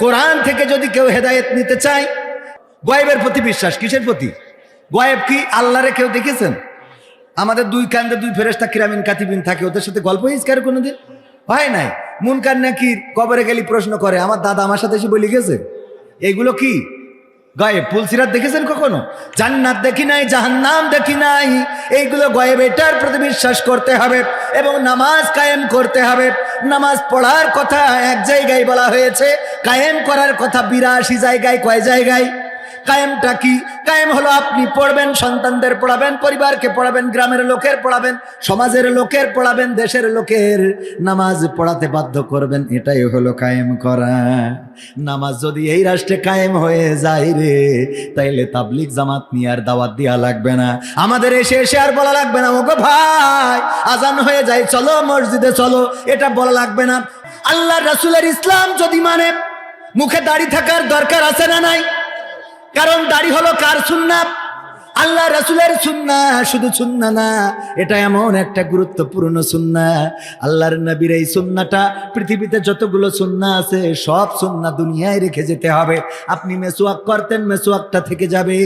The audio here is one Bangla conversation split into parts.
কোরআন থেকে যদি কেউ হেদায়েত নিতে চায়, গয়েবের প্রতি বিশ্বাস, কিসের প্রতি? গয়েব কি আল্লাহরে কেউ দেখেছেন? আমাদের দুই কান্দে দুই ফেরেস্তা কিরামিন কাতিবিন থাকে, ওদের সাথে গল্প ইস্কার কোনোদিন? হয় নাই? মুনকার নাকি কবরে গেলি প্রশ্ন করে, আমার দাদা আমার সাথে এসে বলি গেছে? এগুলো কি? গয়েব তুলসিরাত দেখেছেন কখনো? জান্নাত দেখি নাই, জাহান্নাম দেখি নাই। এইগুলো গয়েব এটার প্রতি বিশ্বাস করতে হবে এবং নামাজ কায়েম করতে হবে। নামাজ পড়ার কথা এক জায়গায় বলা হয়েছে, কায়েম করার কথা বিরাশি জায়গায়, কয় জায়গায়? কায়েমটা কি? কায়েম হলো আপনি পড়বেন, সন্তানদের পড়াবেন, পরিবারকে পড়াবেন, গ্রামের লোকের পড়াবেন, সমাজের লোকের পড়াবেন, দেশের লোকের নামাজ পড়াতে বাধ্য করবেন, এটাই হলো কায়েম করা। নামাজ যদি এই রাষ্ট্রে কায়েম হয়ে যায় রে, তাইলে তাবলিক জামাত নিয়ে আর দাওয়াত দেওয়া লাগবে না। আমাদের এসে এসে আর বলা লাগবে না, ওগো ভাই, আজান হয়ে যায়, চলো মসজিদে চলো, এটা বলা লাগবে না। আল্লাহ রাসুলের ইসলাম যদি মানে মুখে দাড়ি থাকার দরকার আছে না নাই? কারণ দাড়ি হলো কার সুন্না আল্লাহ রাসুলের সুন্না শুধু সুন্না না, এটা এমন একটা গুরুত্বপূর্ণ সুন্না। আল্লাহর নবীর এই সুন্নাটা পৃথিবীতে যতগুলো সুন্না আছে, সব সুন্না দুনিয়ায় রেখে যেতে হবে। আপনি মেসোয়াক করতেন, মেসোয়াকটা থেকে যাবে।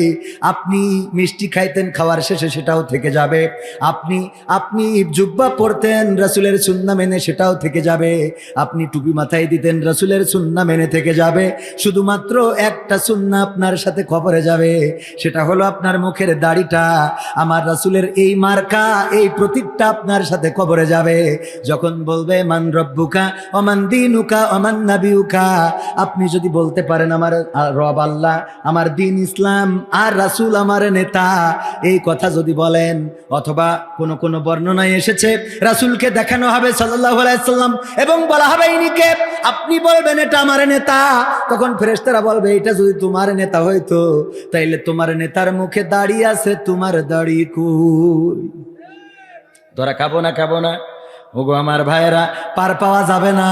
আপনি মিষ্টি খাইতেন, খাওয়ার শেষে সেটাও থেকে যাবে। আপনি আপনি জুব্বা পরতেন, রাসুলের সুন্না মেনে সেটাও থেকে যাবে। আপনি টুপি মাথায় দিতেন, রাসুলের সুন্না মেনে থেকে যাবে। শুধুমাত্র একটা সুন্না আপনার সাথে খবরে যাবে। সেটা হলো আপনার মুখের দাড়িটা আমার রাসুলের এই মার্কা, এই প্রতীকটা আপনার সাথে কবরে যাবে। যখন বলবে, মান রব্বুকা অমান দিনুকা অমান নাবিউকা আপনি যদি বলতে পারেন, আমার রব আল্লাহ, আমার দিন ইসলাম, আর রাসুল আমার নেতা এই কথা যদি বলেন, অথবা কোন কোন বর্ণনায় এসেছে, রাসুলকে দেখানো হবে সাল্লাহ আলাইসাল্লাম এবং বলা হবে ইনিকে আপনি বলবেন, এটা আমার নেতা তখন ফেরেস্তারা বলবে, এটা যদি তোমার নেতা হইতো, তাইলে তোমার নেতার মুখে দাড়ি আছে তোমার দাড়ি কই? ধরা খাব না খাব না? ওগো আমার ভাইয়েরা, পার পাওয়া যাবে না।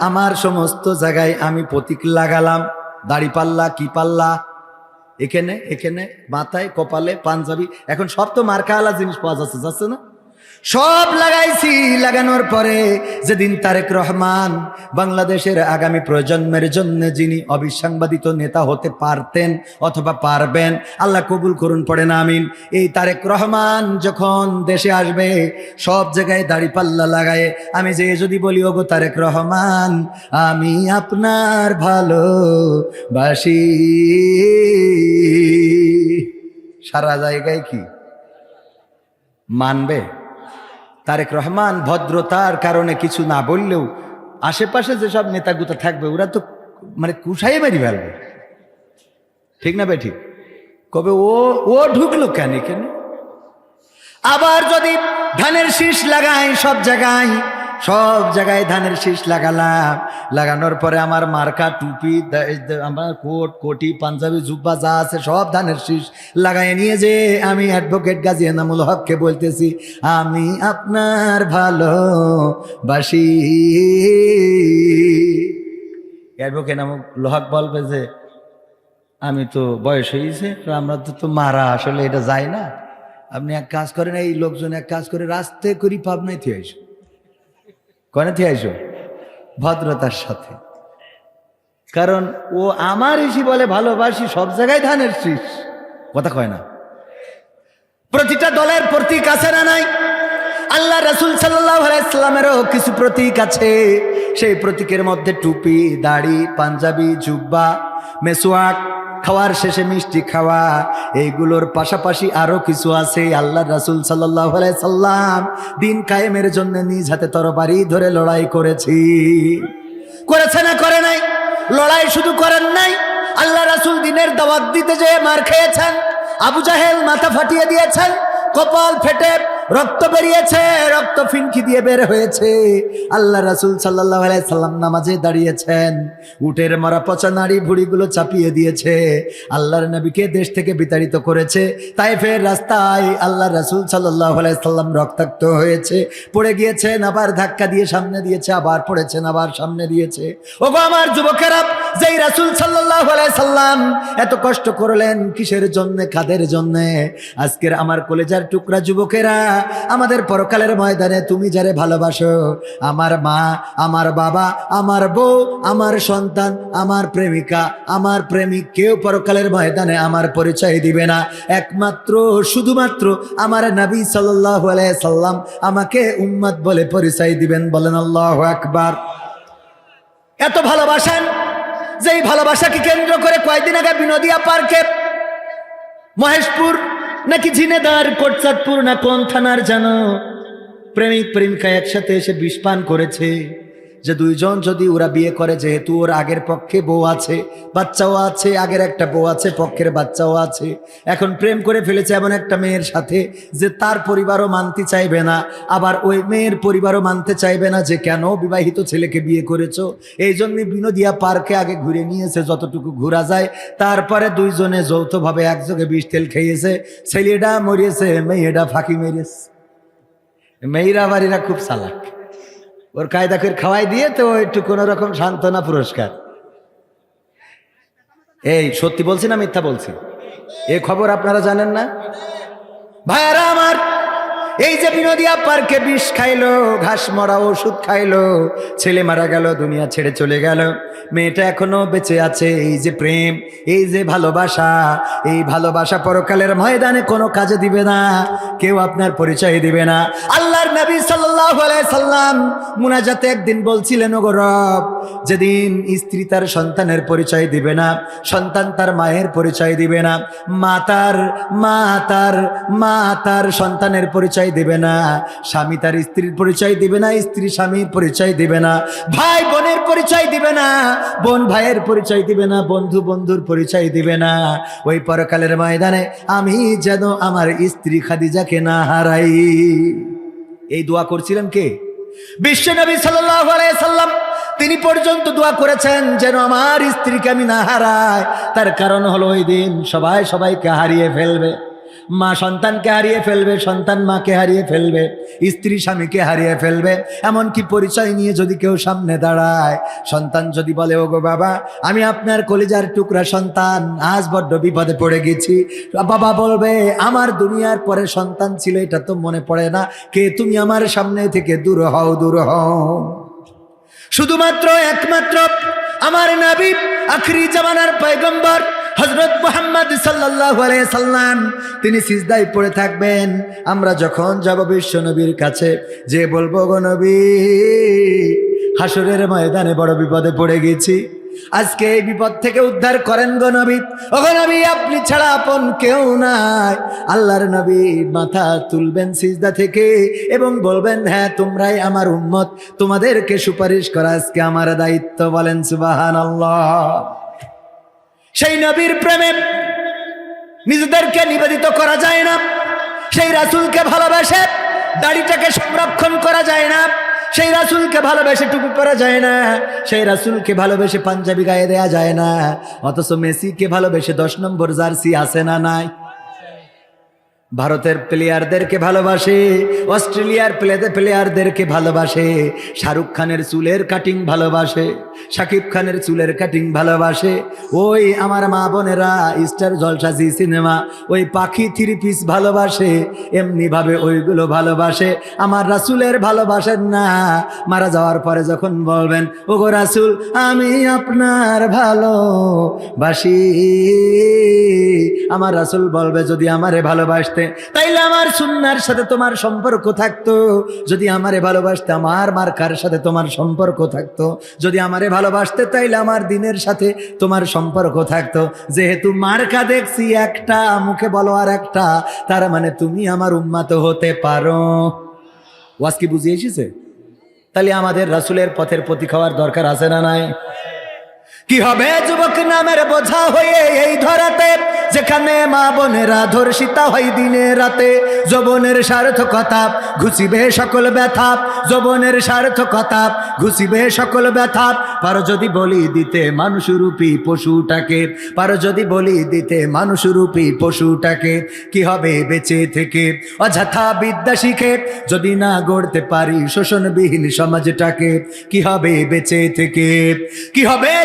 আমার সমস্ত জায়গায় আমি প্রতীক লাগালাম। দাড়ি পাল্লা, কি পাল্লা? এখানে এখানে, মাথায়, কপালে, পাঞ্জাবি। এখন সব তো মার্কাওয়ালা জিনিস পাওয়া যাচ্ছে যাচ্ছে না? সব লাগাইছি লাগানোর পরে যেদিন তারেক রহমান বাংলাদেশের আগামী প্রজন্মের জন্য যিনি অবিসাংবাদিত নেতা হতে পারতেন অথবা পারবেন, আল্লাহ কবুল করুন, পড়েন, আমিন। এই তারেক রহমান যখন দেশে আসবে, সব জায়গায় দাড়ি পাল্লা লাগায়, আমি যে যদি বলি, ওগো তারেক রহমান, আমি আপনার ভালো বাসি সারা জায়গায় কি? মানবে? তারেক রহমান ভদ্রতার কারণে কিছু না বললেও আশেপাশে যেসব নেতাগুতা থাকবে, ওরা তো মানে কুসাই মারি ফেলবে। ঠিক না ভাই কবে ও ও ঢুকলো কেন কেন? আবার যদি ধানের শীষ লাগায় সব জায়গায় সব জায়গায় ধানের শীষ লাগালাম। লাগানোর পরে আমার মার্কা, টুপি আমার কোট, কোটি, পাঞ্জাবি, জুব্বা যা আছে সব ধানের শীষ লাগাই নিয়ে যে আমি অ্যাডভোকেট গাজী এনামুল হককে বলতেছি, আমি আপনার ভালো বাসি অ্যাডভোকেট এনামুল হক বলবে যে, আমি তো বয়স হয়েছে আমরা তো তো মারা, আসলে এটা যায় না। আপনি এক কাজ করেন, এই লোকজন এক কাজ করে রাস্তায় করি পাবনায় থিয়ে আইসো কনে থিয়ে আইসো? ভদ্রতার সাথে। কারণ ও আমার এসি বলে ভালোবাসি, সব জায়গায় ধানের শীষ। কথা কয় না। প্রতিটা দলের প্রতীক আছে না নাই? আল্লাহ রসুল সাল্লামেরও কিছু প্রতীক আছে। সেই প্রতীকের মধ্যে টুপি, দাড়ি, পাঞ্জাবি, জুব্বা, মেসোয়াক খাওয়ার শেষে মিষ্টি খাওয়া, এইগুলোর পাশাপাশি আরও কিছু আছে। আল্লাহ রাসুল সাল্লাম দিন কায়েমের জন্য নিজ হাতে তরবারি ধরে লড়াই করেছি। করেছে না করে নাই? লড়াই শুধু করেন নাই? আল্লাহ রাসুল দিনের দাওয়াত দিতে যেয়ে মার খেয়েছেন, আবু জাহেল মাথা ফাটিয়ে দিয়েছেন, কপাল ফেটে রক্ত বেরিয়েছে, রক্ত ফিনকি দিয়ে বের হয়েছে। আল্লাহ রাসুল সাল্লাহ সাল্লাম নামাজে দাঁড়িয়েছেন। উটের মরা পচা নাড়ি ভুড়িগুলো চাপিয়ে দিয়েছে। আল্লাহর নবীকে দেশ থেকে বিতাড়িত করেছে। তাই ফের রাস্তায় আল্লাহ রাসুল সাল্লাহ সাল্লাম রক্তাক্ত হয়েছে। পড়ে গিয়েছেন, আবার ধাক্কা দিয়ে সামনে দিয়েছে, আবার পড়েছেন, আবার সামনে দিয়েছে। ওগো আমার যুবকেরা যেই রাসুল সাল্লাহ সাল্লাম এত কষ্ট করলেন কিসের জন্য, কাদের জন্য? আজকের আমার কলেজার টুকরা যুবকেরা, আমাদের পরকালের ময়দানে তুমি যারে ভালোবাসো, আমার মা, আমার বাবা, আমার বউ, আমার সন্তান, আমার প্রেমিকা, আমার প্রেমিক কেউ পরকালের ময়দানে আমার পরিচয় দিবে না। একমাত্র, শুধুমাত্র আমার নবী সাল্লাহ সাল্লাম আমাকে উম্মত বলে পরিচয় দিবেন বলেন আল্লাহ আকবার। এত ভালোবাসেন? যেই ভালোবাসাকে কেন্দ্র করে কয়েকদিন আগে বিনোদিয়া পার্কে, মহেশপুর নাকি ঝিনেদার, কোটচাঁদপুর না কোন থানার জানো? প্রেমিক প্রেমিকা একসাথে এসে বিষপান করেছে। যে দুইজন যদি ওরা বিয়ে করে, যেহেতু ওর আগের পক্ষে বউ আছে, বাচ্চাও আছে, আগের একটা বউ আছে, পক্ষের বাচ্চাও আছে, এখন প্রেম করে ফেলেছে এমন একটা মেয়ের সাথে যে তার পরিবারও মানতে চাইবে না, আবার ওই মেয়ের পরিবারও মানতে চাইবে না যে কেন বিবাহিত ছেলেকে বিয়ে করেছ? এই জন্য বিনোদিয়া পার্কে আগে ঘুরে নিয়েছে যতটুকু ঘোরা যায়। তারপরে দুইজনে যৌথভাবে একযোগে বিষ তেল খেয়েছে। ছেলেটা মরিয়েছে মেয়েটা ফাঁকি মেরেছে। মেয়েরা বাড়িরা খুব চালাক। ওর কায়দা করে খাওয়াই দিয়ে তো একটু কোনো রকম সান্ত্বনা পুরস্কার। এই, সত্যি বলছি না মিথ্যা বলছি? এ খবর আপনারা জানেন না? ভাইয়ারা আমার এই যে বিনোদিয়া পার্কে বিষ খাইলো, ঘাস মরা ওষুধ খাইলো, ছেলে মারা গেল, দুনিয়া ছেড়ে চলে গেল। মেয়েটা এখনও বেঁচে আছে, এই যে প্রেম, এই যে ভালোবাসা, এই ভালোবাসা পরকালের ময়দানে কোনো কাজে দিবে না, কেউ আপনার পরিচয় দিবে না। আল্লাহর নবী আলাইহি সাল্লাম মুনাজাতে একদিন বলছিলেন, ওগো রব, যেদিন স্ত্রী তার সন্তানের পরিচয় দিবে না, সন্তান তার মায়ের পরিচয় দিবে না, মা তার মা তার মা তার সন্তানের পরিচয় দিবে না। স্বামী তার স্ত্রীর পরিচয় দিবে না, স্ত্রী স্বামীর পরিচয় দিবে না। ভাই বোনের পরিচয় দিবে না, বোন ভাইয়ের পরিচয় দিবে না, বন্ধু বন্ধুর পরিচয় দিবে না। ওই পরকালের ময়দানে আমি যেন আমার স্ত্রী খাদিজাকে না হারাই। এই দোয়া করছিলেন কে? সাল্লাল্লাহু আলাইহি সাল্লাম, তিনি পর্যন্ত দোয়া করেছেন যেন আমার স্ত্রীকে আমি না হারাই। তার কারণ হলো ওই দিন সবাই সবাইকে হারিয়ে ফেলবে। মা সন্তানকে হারিয়ে ফেলবে, সন্তান মাকে হারিয়ে ফেলবে, স্ত্রী স্বামীকে হারিয়ে ফেলবে, এমনকি পরিচয় নিয়ে যদি কেউ সামনে দাঁড়ায়, সন্তান যদি বলে, ওগো বাবা, আমি আপনার কলিজার টুকরা সন্তান, আজ বড্ড বিপদে পড়ে গেছি। বাবা বলবে, আমার দুনিয়ার পরে সন্তান ছিল, এটা তো মনে পড়ে না। কে তুমি আমার সামনে থেকে দূর হও দূর হও। শুধুমাত্র একমাত্র আমার নবী আখরি জামানার পয়গম্বর হজরত মোহাম্মদ সাল্লাহ সাল্লাম, তিনি সিজদায় পড়ে থাকবেন। আমরা যখন যাব বিশ্ব নবীর কাছে, যে বলব গো নবী হাসরের ময়দানে বড় বিপদে পড়ে গেছি। আজকে এই বিপদ থেকে উদ্ধার করেন গো নবী। নবী, আপনি ছাড়া আপন কেউ নাই। আল্লাহর নবী মাথা তুলবেন সিজদা থেকে এবং বলবেন হ্যাঁ তোমরাই আমার উম্মত। তোমাদেরকে সুপারিশ করা আজকে আমার দায়িত্ব। বলেন সুবাহান সেই নবীর প্রেমে নিজেদেরকে নিবেদিত করা যায় না, সেই রাসুলকে ভালোবেসে দাড়িটাকে সংরক্ষণ করা যায় না, সেই রাসুলকে ভালোবেসে টুপি পরা যায় না, সেই রাসুলকে ভালোবেসে পাঞ্জাবি গায়ে দেয়া যায় না, অথচ মেসিকে ভালোবেসে দশ নম্বর জার্সি আসে না নাই? ভারতের প্লেয়ারদেরকে ভালোবাসে, অস্ট্রেলিয়ার প্লে প্লেয়ারদেরকে ভালোবাসে, শাহরুখ খানের চুলের কাটিং ভালোবাসে, শাকিব খানের চুলের কাটিং ভালোবাসে। ওই আমার মা বোনেরা, স্টার জলসা জি সিনেমা, ওই পাখি থ্রি পিস ভালোবাসে, এমনিভাবে ওইগুলো ভালোবাসে। আমার রাসুলের ভালোবাসেন না, মারা যাওয়ার পরে যখন বলবেন, ওগো রাসুল, আমি আপনার ভালোবাসি। আমার রাসুল বলবে, যদি আমারে ভালোবাসতে তাইলে আমার সুন্নার সাথে তোমার সম্পর্ক থাকতো। যদি আমারে ভালোবাসতে, আমার মার্কার সাথে তোমার সম্পর্ক থাকতো। যদি আমারে ভালোবাসতে, তাইলে আমার দিনের সাথে তোমার সম্পর্ক থাকতো। যেহেতু মার্কা দেখছি, একটা মুখে বলো আর একটা, তার মানে তুমি আমার উন্মাত হতে পারো। ওয়াজ কি বুঝিয়ে তাহলে আমাদের রাসুলের পথের প্রতি খাওয়ার দরকার আছে না নাই? কি হবে যুবক নামের বোঝা হয়ে এই ধরাতে? যেখানে মা বোনেরা ধর্ষিতা হয় দিনে রাতে। যবনের সার্থকতা ঘুষিবে সকল ব্যথা। যবনের সার্থকতা ঘুষিবে সকল ব্যথা। পারো যদি বলি দিতে মানুষরূপী পশুটাকে। পারো যদি বলি দিতে মানুষরূপী পশুটাকে। কি হবে বেঁচে থেকে? অযথা বিদ্যা শিখে যদি না গড়তে পারি শোষণবিহীন সমাজটাকে। কি হবে বেঁচে থেকে? কি হবে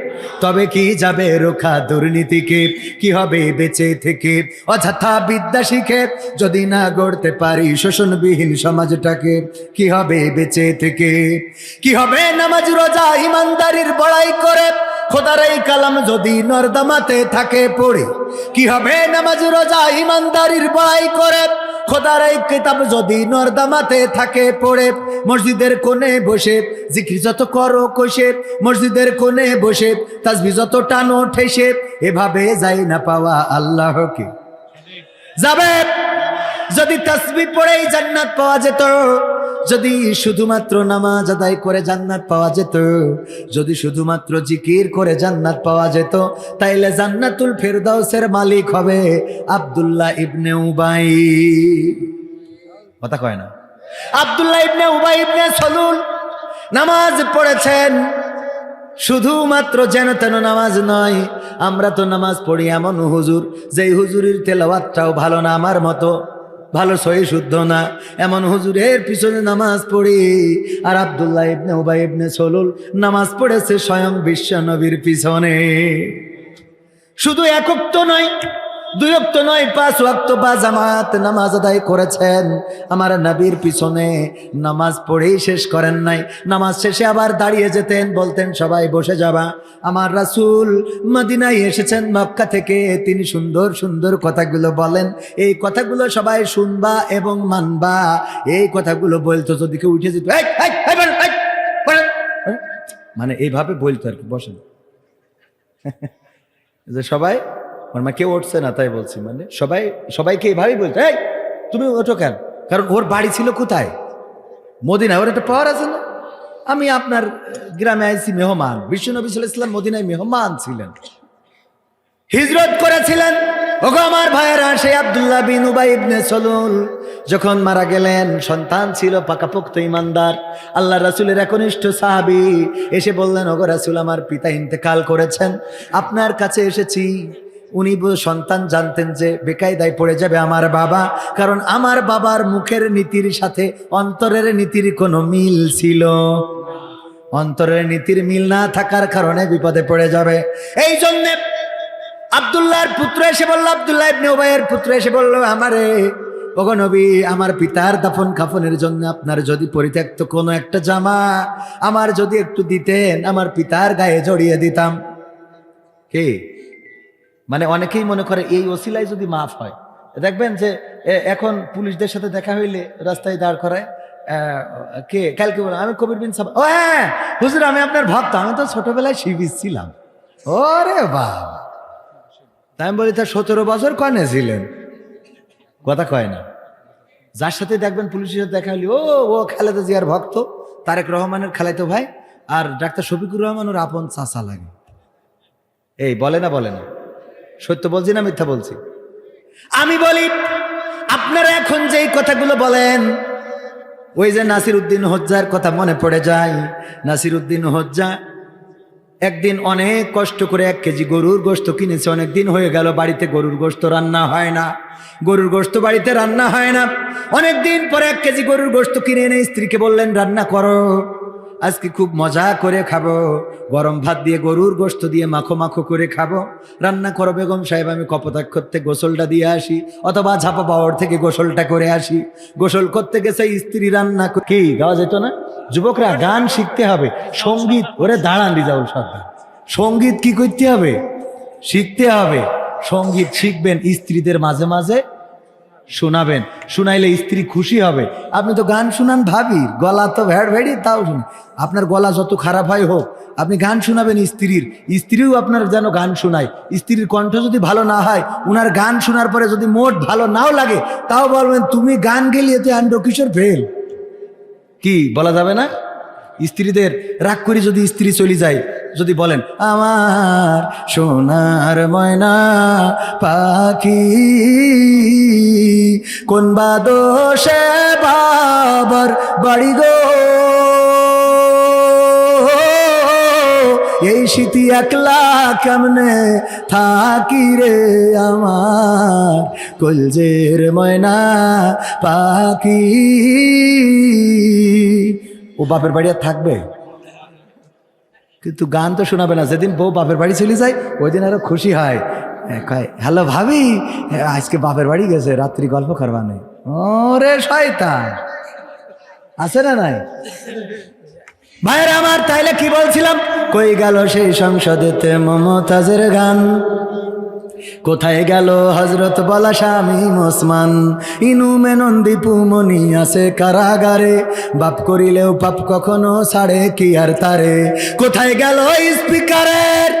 তবে কি যাবে রোখা দুর্নীতিকে? কি হবে বেঁচে থেকে? অযথা বিদ্যা শিখে যদি না গড়তে পারি শোষণবিহীন সমাজটাকে, কি হবে বেঁচে থেকে? কি হবে নামাজ, রোজা, ইমানদারির বড়াই করে? খোদার এই কালাম যদি নর্দমাতে থাকে পড়ে, কি হবে নামাজ, রোজা, ইমানদারির বড়াই করে? খোদার এই যদি নর্দামাতে থাকে, পড়ে মসজিদের কোণে বসে, জিক্রি যত করো কষে মসজিদের কোণে বসে, তাজবি যত টানো ঠেসে, এভাবে যাই না পাওয়া আল্লাহকে। যাবে? যদি তাসবি পড়েই জান্নাত পাওয়া যেত যদি শুধুমাত্র নামাজ আদায় করে জান্নাত পাওয়া যেত, যদি শুধুমাত্র জিকির করে জান্নাত পাওয়া যেত, তাইলে জান্নাতুল ফেরদাউসের মালিক হবে আব্দুল্লাহ ইবনে উবাই। কথা কয় না? আব্দুল্লাহ ইবনে উবাই ইবনে সলুল নামাজ পড়েছেন। শুধুমাত্র যেন তেন নামাজ নয়, আমরা তো নামাজ পড়ি এমন হুজুর, যেই হুজুরের তেলাওয়াতটাও ভালো না আমার মতো। ভালো, সহি, শুদ্ধ না। এমন হুজুরের পিছনে নামাজ পড়ি। আর আবদুল্লাহ ইবনে উবাই ইবনে সলুল নামাজ পড়েছে স্বয়ং বিশ্ব নবীর পিছনে। শুধু একক তো নয় দুই অক্ত নয়, পাঁচ ওয়াক্ত বা জামাত নামাজ আদায় করেছেন। আমার নবীর পিছনে নামাজ পড়েই শেষ করেন নাই। নামাজ শেষে আবার দাঁড়িয়ে যেতেন, বলতেন, সবাই বসে যাবা। আমার রাসূল মদিনায় এসেছেন, মক্কা থেকে তিনি সুন্দর সুন্দর কথাগুলো বলেন। এই কথাগুলো সবাই শুনবা এবং মানবা। এই কথাগুলো বলতো যদি কেউ উঠে যেত। মানে এইভাবে বলতো আর কি, বসেন। যে সবাই মানে মা কেউ উঠছে না, তাই বলছি মানে সবাই, সবাইকে এইভাবেই বলছে, এই, তুমি ওঠো কেন? কারণ ওর বাড়ি ছিল কোথায়? মদিনায়, ওর একটা পাওয়ার আছে না? আমি আপনার গ্রামে আইছি মেহমান বিশ্বনবী সাল্লাল্লাহু আলাইহি ইসলাম মদিনায় মেহমান ছিলেন। হিজরত করেছিলেন, ওগো আমার ভাইয়েরা, সেই আব্দুল্লাহ বিন উবাই ইবনে সলুল, যখন মারা গেলেন, সন্তান ছিল, পাকাপোক্ত ইমানদার, আল্লাহ রাসুলের একনিষ্ঠ সাহাবি এসে বললেন, ওগো রাসুল, আমার পিতা ইন্তেকাল করেছেন, আপনার কাছে এসেছি। উনি সন্তান জানতেন যে বেকায়দায় পড়ে যাবে আমার বাবা। কারণ আমার বাবার মুখের নীতির সাথে অন্তরের নীতির কোনো মিল ছিল। অন্তরের নীতির মিল না থাকার কারণে বিপদে পড়ে যাবে। এই জন্যে আব্দুল্লাহর পুত্র এসে বলল, আব্দুল্লাহ ইবনে পুত্র এসে বলল, আমারে, ওগো নবী, আমার পিতার দাফন কাফনের জন্য আপনার যদি পরিত্যক্ত কোনো একটা জামা, আমার যদি একটু দিতেন, আমার পিতার গায়ে জড়িয়ে দিতাম। কি? মানে অনেকেই মনে করে এই ওসিলায় যদি মাফ হয়। দেখবেন যে এখন পুলিশদের সাথে দেখা হইলে রাস্তায় দাঁড় করায় কে? কালকে বলে আমি কবির বিন সাবা ও হ্যাঁ হুজুর, আমি আপনার ভক্ত, আমি তো ছোটবেলায় শিবির ছিলাম। ওরে বাবা। তাই আমি বলি তার সতেরো বছর কনে ছিলেন? কথা কয় না। যার সাথে দেখবেন পুলিশের সাথে দেখা হলি ও ও খালেদা জিয়ার ভক্ত, তারেক রহমানের খালাইতো ভাই, আর ডাক্তার শফিকুর রহমান ওর আপন চাচা লাগে। এই, বলে না বলে না। সত্য বলছি না মিথ্যা বলছি? আমি বলি, আপনারা এখন যেই কথাগুলো বলেন, ওই যে নাসির উদ্দিন হজ্জার কথা মনে পড়ে যায়। নাসির উদ্দিন হজ্জা একদিন অনেক কষ্ট করে এক কেজি গরুর গোস্ত কিনেছে অনেক দিন হয়ে গেল বাড়িতে গরুর গোস্ত রান্না হয় না। গরুর গোস্ত বাড়িতে রান্না হয় না। অনেক দিন পরে এক কেজি গরুর গোস্ত কিনে এনে স্ত্রীকে বললেন, রান্না করো। আজকে খুব মজা করে খাব। গরম ভাত দিয়ে, গরুর গোস্ত দিয়ে মাখো মাখো করে খাব। রান্না করো বেগম সাহেব, আমি কপোতাক্ষ থেকে গোসলটা দিয়ে আসি, অথবা ঝাপা পাওয়ার থেকে গোসলটা করে আসি। গোসল করতে গেছে, স্ত্রী রান্না কি, গাওয়া যেত না? যুবকরা গান শিখতে হবে। সংগীত ওরে দাঁড়ান রিজাউল সরকার সংগীত কি করতে হবে? শিখতে হবে। সংগীত শিখবেন স্ত্রীদের মাঝে মাঝে। শোনাবেন। শুনাইলে স্ত্রী খুশি হবে। আপনি তো গান শুনান ভাবি, গলা তো ভ্যাড় ভেড়ি, তাও শুনি। আপনার গলা যত খারাপ হয় হোক, আপনি গান শোনাবেন স্ত্রীর। স্ত্রীও আপনার যেন গান শোনায়। স্ত্রীর কণ্ঠ যদি ভালো না হয়, উনার গান শোনার পরে যদি মোট ভালো নাও লাগে, তাও বলবেন, তুমি গান গেলে এতে আন্ড কিশোর ফেল। কি, বলা যাবে না? স্ত্রীদের রাগ করে যদি স্ত্রী চলে যায় যদি বলেন, আমার সোনার ময়না পাখি, কোন বা দোষে বাবার বাড়ি গো? এই শীতি একলা কেমনে থাকি রে আমার? কলজের ময়না পাখি, ও বাপের বাড়ি আর থাকবে? কিন্তু গান তো শোনাবে না। যেদিন বউ বাপের বাড়ি চলে যায় ওই দিন আরও খুশি হয়। কয়, হ্যালো ভাবি আজকে বাপের বাড়ি গেছে, রাত্রি গল্প করবা নেই। ওরে শয়তান। আছে না নাই? ভাইয়ের আমার, তাইলে কি বলছিলাম? কই গেল সেই সংসদেতে মমতাজের গান? কোথায় গেল হজরত বলা স্বামী ওসমান? ইনু মেনন দীপু মনি আছে কারাগারে। বাপ করিলেও পাপ কখনো ছাড়ে, কি আর তারে? কোথায় গেল স্পিকারের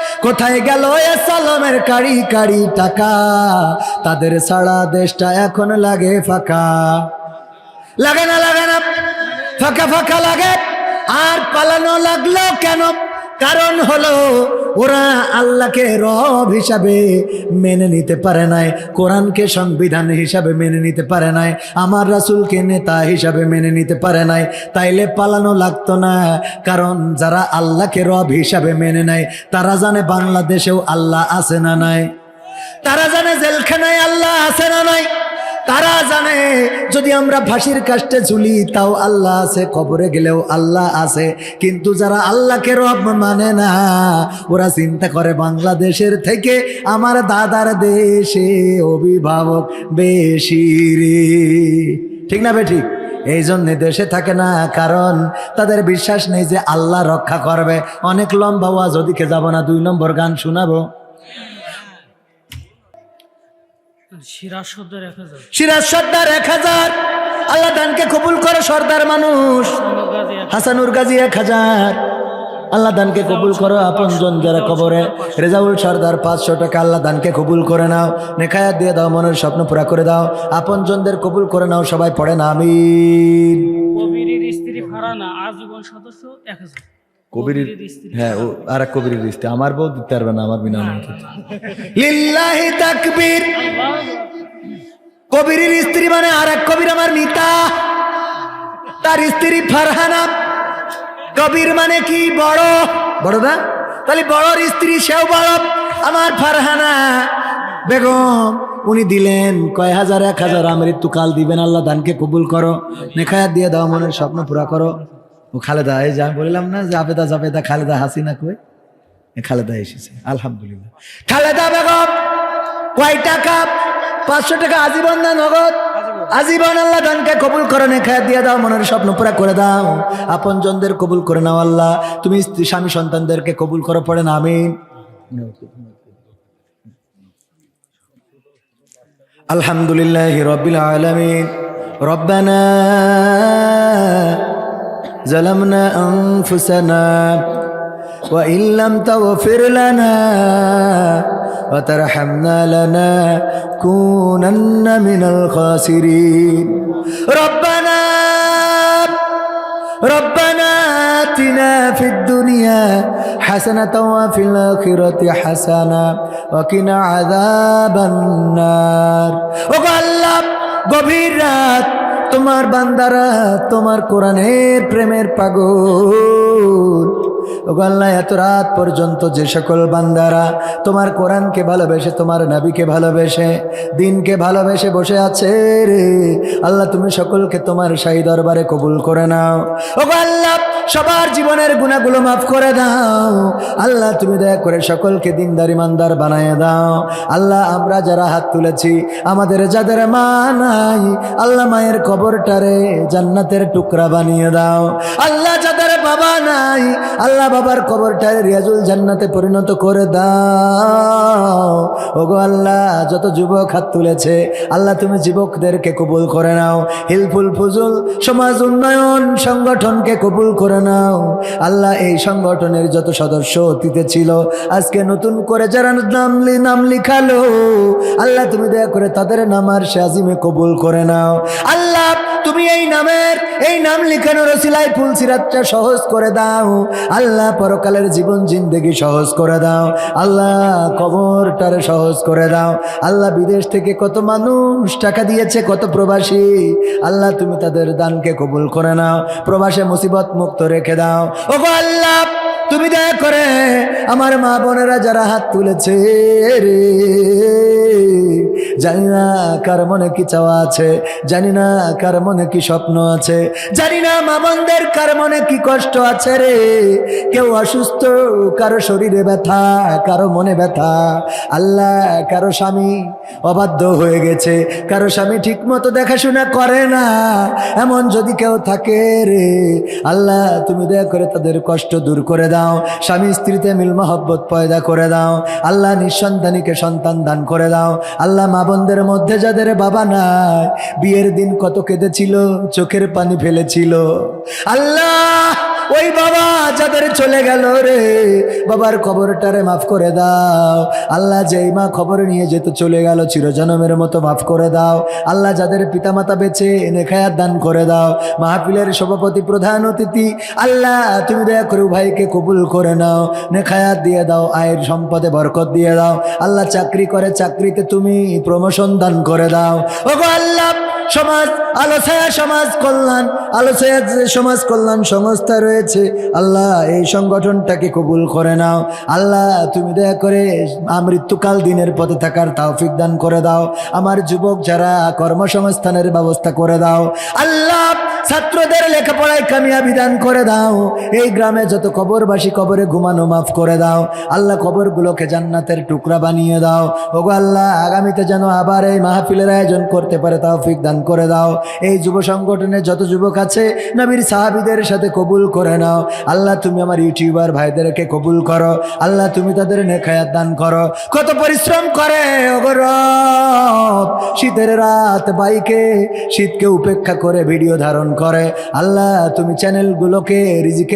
কোথায় গেল এ সালামের কারি কারি টাকা? তাদের সারা দেশটা এখন লাগে ফাঁকা। লাগে না লাগে না। ফাঁকা ফাঁকা লাগে। আর পালানো লাগল কেন? কারণ হলো, ওরা আল্লাহকে রব হিসাবে মেনে নিতে পারে নাই, কোরআনকে সংবিধান হিসাবে মেনে নিতে পারে নাই, আমার রাসূলকে নেতা হিসাবে মেনে নিতে পারে নাই, তাইলে পালানো লাগতো না। কারণ যারা আল্লাহকে রব হিসাবে মেনে নেয়, তারা জানে বাংলাদেশেও আল্লাহ আছে না নাই। তারা জানে জেলখানায় আল্লাহ আছে না নাই। তারা জানে, যদি আমরা ফাঁসির কাষ্টে ঝুলি, তাও আল্লাহ আছে, কবরে গেলেও আল্লাহ আছে। কিন্তু যারা আল্লাহকে রব মানে না, ওরা চিন্তা করে বাংলাদেশের থেকে আমার দাদার দেশে অভিভাবক বেশি রে। ঠিক না বে ঠিক? এই জন্য দেশে থাকে না, কারণ তাদের বিশ্বাস নেই যে আল্লাহ রক্ষা করবে। অনেক লম্বা ওয়াজ, ওদিকে যাব না, দুই নম্বর গান শোনাবো। সিরাজ সর্দার এক হাজার। আল্লাহ দানকে কবুল করে সর্দার মানুষ। হাসানুর গাজী এক হাজার। আল্লাহ দানকে কবুল করো আপনজন যারা কবরে। রেজাউল সর্দার পাঁচশো টাকা আল্লাহ দানকে কবুল করে নাও। নেখায়াত দিয়ে দাও মনের স্বপ্ন পুরা করে দাও। আপনজনদের কবুল করে নাও সবাই পড়ে না আমি স্ত্রী ফারানা আজীবন সদস্য এক হাজার। কবিরের হ্যাঁ ও আর এক কবিরের লিস্টে আমার বউ দিতে পারবে না আমার বিনা অনুমতিতে লিল্লাহি তাকবীর। কবিরের স্ত্রী মানে আর এক কবির আমার মিতা। তার স্ত্রী ফারহানা। কবির মানে কি বড়? বড় না? তাহলে বড়র স্ত্রী সেও বড়। আমার ফারহানা। বেগম উনি দিলেন কয় হাজার এক হাজার। আমৃত্যু কাল দিবেন আল্লাহ দানকে কবুল করো। নেখায়াত দিয়ে দাও মনের স্বপ্ন পুরা করো। ও খালেদা, এই যে আমি বললাম না জাবেদা জাবেদা খালেদা হাসিনা কই? খালেদা এসেছে, আলহামদুলিল্লাহ। খালেদা বেগম, কয় টাকা? পাঁচশো টাকা আজীবন না নগদ? আজীবন আল্লাহ দানকে কবুল করে নেখায় দিয়ে দাও, মনের স্বপ্ন পুরা করে দাও। আপন জনদের কবুল করে নাও আল্লাহ, তুমি স্ত্রী, স্বামী, সন্তানদেরকে কবুল করে পড়েন আমিন। আলহামদুলিল্লাহ রবিল আলমিন। রব্বানা ظلمنا أنفسنا وإن لم تغفر لنا وترحمنا لنكونن من الخاسرين ربنا ربنا آتنا في الدنيا حسنة وفي الآخرة حسنة وقنا عذاب النار وقال গভীর রাত তোমার বান্দারা তোমার কোরআনের প্রেমের পাগল। ওগো আল্লাহ, এত রাত পর্যন্ত যে সকল বান্দারা তোমার কোরআনকে ভালোবেসে, তোমার নাবিকে ভালোবেসে, দিনকে ভালোবেসে বসে আছে রে। আল্লাহ, তুমি সকলকে তোমার শাহী দরবারে কবুল করে নাও। ওগো আল্লাহ, সবার জীবনের গুণাগুলো মাফ করে দাও। আল্লাহ, তুমি দয়া করে সকলকে দিনদার ইমানদার বানায় দাও। আল্লাহ, আমরা যারা হাত তুলেছি, আমাদের যাদের মা নাই, আল্লাহ মায়ের কবরটারে জান্নাতের টুকরা বানিয়ে দাও। আল্লাহ, যাদের বাবা নাই, আল্লাহ বাবার কবরটারে রিয়াজুল জান্নাতে পরিণত করে দাও। ওগো আল্লাহ, যত যুবক হাত তুলেছে, আল্লাহ তুমি যুবকদেরকে কবুল করে নাও। হিলফুল ফুজুল, সমাজ উন্নয়ন সংগঠনকে কবুল করে নাও। আল্লাহ এই সংগঠনের যত সদস্য অতীতে ছিল, আজকে নতুন করে যারা নাম নাম লিখালো, আল্লাহ তুমি দয়া করে তাদের নাম আর শাজিমে কবুল করে নাও। আল্লাহ তুমি এই নামের, এই নাম লিখানোর সিলাই ফুল সহজ করে দাও। আল্লাহ পরকালের জীবন জিন্দেগি সহজ করে দাও। আল্লাহ কবরটারে সহজ করে দাও। আল্লাহ বিদেশ থেকে কত মানুষ টাকা দিয়েছে, কত প্রবাসী। আল্লাহ তুমি তাদের দানকে কবুল করে নাও। প্রবাসে মুসিবত মুক্ত রেখে দাও। ও আল্লাহ! তুমি দয়া করে আমার মা বোনেরা যারা হাত তুলেছে রে, জানি না কার মনে কি চাওয়া আছে, জানি না কার মনে কি স্বপ্ন আছে, জানি না মা বোনদের কার মনে কি কষ্ট আছে রে। কেউ অসুস্থ, কারও শরীরে ব্যথা, কারও মনে ব্যথা, আল্লাহ কারও স্বামী অবাধ্য হয়ে গেছে, কারও স্বামী ঠিক মতো দেখাশোনা করে না, এমন যদি কেউ থাকে রে, আল্লাহ তুমি দয়া করে তাদের কষ্ট দূর করে দাও। স্বামী স্ত্রীতে মিল মহব্বত পয়দা করে দাও। আল্লাহ নিঃসন্তানীকে সন্তান দান করে দাও। আল্লাহ মা বোনদের মধ্যে যাদের বাবা নাই, বিয়ের দিন কত কেঁদেছিল, চোখের পানি ফেলেছিল। আল্লাহ ওই বাবা যাদের চলে গেল রে, বাবার খবরটারে মাফ করে দাও। আল্লাহ যেই মা খবর নিয়ে যেত চলে গেল, চিরজনমের মতো মাফ করে দাও। আল্লাহ যাদের পিতামাতা বেছে এনে নেখায়াত দান করে দাও। মাহফিলের সভাপতি, প্রধান অতিথি, আল্লাহ তুমি দয়া করে ভাইকে কবুল করে নাও। নেখায়াত দিয়ে দাও, আয়ের সম্পদে বরকত দিয়ে দাও। আল্লাহ চাকরি করে চাকরিতে তুমি প্রমোশন দান করে দাও। ওগো আল্লাহ সমাজ, আলোছায়া সমাজ কল্যাণ, আলোছায়া যে সমাজ কল্যাণ সংস্থা রয়েছে, আল্লাহ এই সংগঠনটাকে কবুল করে নাও। আল্লাহ, তুমি দয়া করে মৃত্যুকাল দিনের পথে থাকার তাওফিক দান করে দাও। আমার যুবক যারা কর্মসংস্থানের ব্যবস্থা করে দাও। আল্লাহ ছাত্রদের লেখাপড়ায় কামিয়াবি দান করে দাও। এই গ্রামে যত কবরবাসী কবরে ঘুমানো মাফ করে দাও। আল্লাহ কবরগুলোকে জান্নাতের টুকরা বানিয়ে দাও। ওগো আল্লাহ, আগামীতে যেন আবার এই মাহফিলের আয়োজন করতে পারে, তৌফিক দান করে দাও। এই যুব সংগঠনের যত যুবক আছে, নবীর সাহাবিদের সাথে কবুল করে নাও। আল্লাহ, তুমি আমার ইউটিউবার ভাইদেরকে কবুল করো। আল্লাহ, তুমি তাদের নেখায়াত দান করো। কত পরিশ্রম করে, ওগো শীতের রাত বাইকে, শীতকে উপেক্ষা করে ভিডিও ধারণ করে। আল্লাহ তুমি চ্যানেলগুলোকে রিজিকে